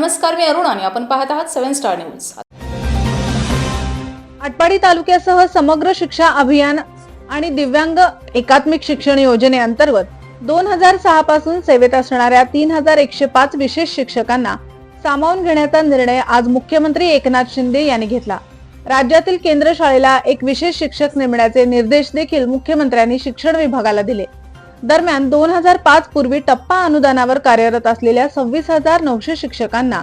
नमस्कार मी अरुण आणि आपण पाहत आहात सेव्हन स्टार न्यूज. आटपाडी तालुक्यासह समग्र शिक्षा अभियान आणि दिव्यांग एकात्मिक शिक्षण योजनेअंतर्गत दोन हजार सहा पासून सेवेत असणाऱ्या तीन हजार एकशे पाच विशेष शिक्षकांना सामावून घेण्याचा निर्णय आज मुख्यमंत्री एकनाथ शिंदे यांनी घेतला. राज्यातील केंद्र शाळेला एक विशेष शिक्षक नेमण्याचे निर्देश देखील मुख्यमंत्र्यांनी शिक्षण विभागाला दिले. दरम्यान दोन हजार पाच पूर्वी टप्पा अनुदानावर कार्यरत असलेल्या सव्वीस हजार नऊशे शिक्षकांना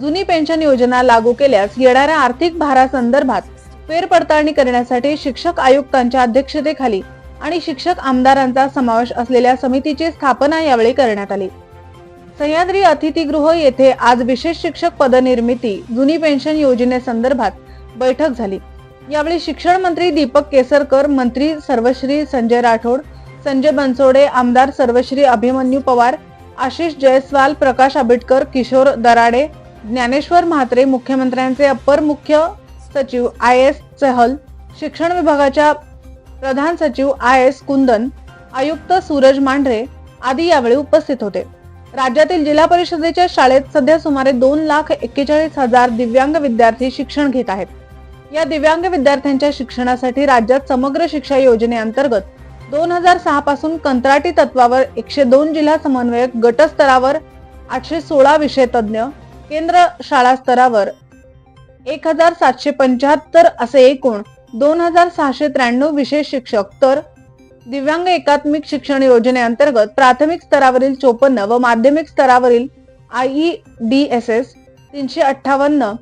जुनी पेन्शन योजना लागू केल्यास येणाऱ्या आर्थिक भारासंदर्भात फेरपडताळणी करण्यासाठी शिक्षक आयुक्तांच्या अध्यक्षतेखाली आणि शिक्षक आमदारांचा समावेश असलेल्या समितीची स्थापना यावेळी करण्यात आली. सह्याद्री अतिथीगृह येथे आज विशेष शिक्षक पदनिर्मिती जुनी पेन्शन योजनेसंदर्भात बैठक झाली. यावेळी शिक्षण मंत्री दीपक केसरकर मंत्री सर्वश्री संजय राठोड संजय बनसोडे आमदार सर्वश्री अभिमन्यू पवार आशिष जयस्वाल प्रकाश आंबेडकर किशोर दराडे ज्ञानेश्वर म्हात्रे मुख्यमंत्र्यांचे अप्पर मुख्य सचिव आय एस चहल शिक्षण विभागाच्या प्रधान सचिव आय एस कुंदन आयुक्त सूरज मांढरे आदी यावेळी उपस्थित होते. राज्यातील जिल्हा परिषदेच्या शाळेत सध्या सुमारे दोन लाख एक्केचाळीस हजार दिव्यांग विद्यार्थी शिक्षण घेत आहेत. या दिव्यांग विद्यार्थ्यांच्या शिक्षणासाठी राज्यात समग्र शिक्षा योजनेअंतर्गत दोन हजार सहा पासून कंत्राटी तत्वावर एकशे दोन जिल्हा समन्वयक गटस्तरावर आठशे सोळा विषय तज्ज्ञ केंद्र शाळा स्तरावर एक हजार सातशे पंच्याहत्तर असे एकूण दोन हजार सहाशे त्र्याण्णव विशेष शिक्षक. तर दिव्यांग एकात्मिक शिक्षण योजनेअंतर्गत प्राथमिक स्तरावरील चोपन्न व माध्यमिक स्तरावरील आय डी एस एस तीनशे अठ्ठावन्न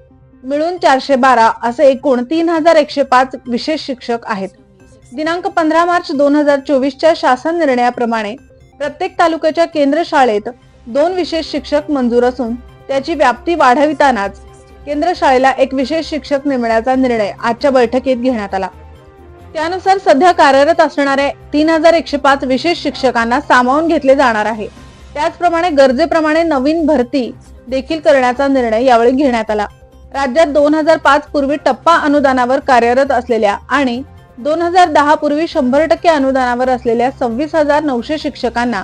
मिळून चारशे बारा असे एकूण तीन हजार एकशे पाच विशेष शिक्षक आहेत. दिनांक पंधरा मार्च दोन हजार चोवीसच्या शासन निर्णयाप्रमाणे प्रत्येक तालुक्याच्या केंद्र शाळेत दोन विशेष शिक्षक मंजूर असून त्याची व्याप्ती वाढवितानाच केंद्र शाळेला एक विशेष शिक्षक नेमण्याचा निर्णय आजच्या बैठकीत घेण्यात आला. त्यानुसार सध्या कार्यरत असणाऱ्या तीन हजार एकशे पाच विशेष शिक्षकांना सामावून घेतले जाणार आहे. त्याचप्रमाणे गरजेप्रमाणे नवीन भरती देखील करण्याचा निर्णय यावेळी घेण्यात आला. राज्यात दोन हजार पाच पूर्वी टप्पा अनुदानावर कार्यरत असलेल्या आणि दोन हजार दहा पूर्वी शंभर टक्के अनुदानावर असलेल्या सव्वीस हजार नऊशे शिक्षकांना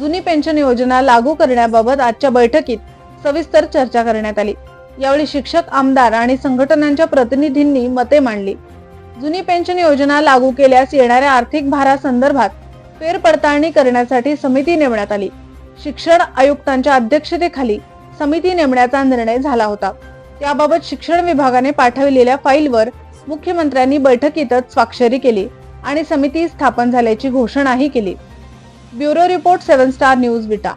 जुनी पेन्शन योजना लागू करण्याबाबत आजच्या बैठकीत सविस्तर चर्चा करण्यात आली. यावेळी शिक्षक आमदार आणि संघटनांच्या प्रतिनिधींनी मते मांडली. जुनी पेन्शन योजना लागू केल्यास येणाऱ्या आर्थिक भारासंदर्भात फेरपडताळणी करण्यासाठी समिती नेमण्यात आली. शिक्षण आयुक्तांच्या अध्यक्षतेखाली समिती नेमण्याचा निर्णय झाला होता. त्याबाबत शिक्षण विभागाने पाठविलेल्या फाईलवर मुख्यमंत्र्यांनी बैठकीतच स्वाक्षरी केली आणि समिती स्थापन झाल्याची घोषणाही केली. Bureau report seven star news Vita.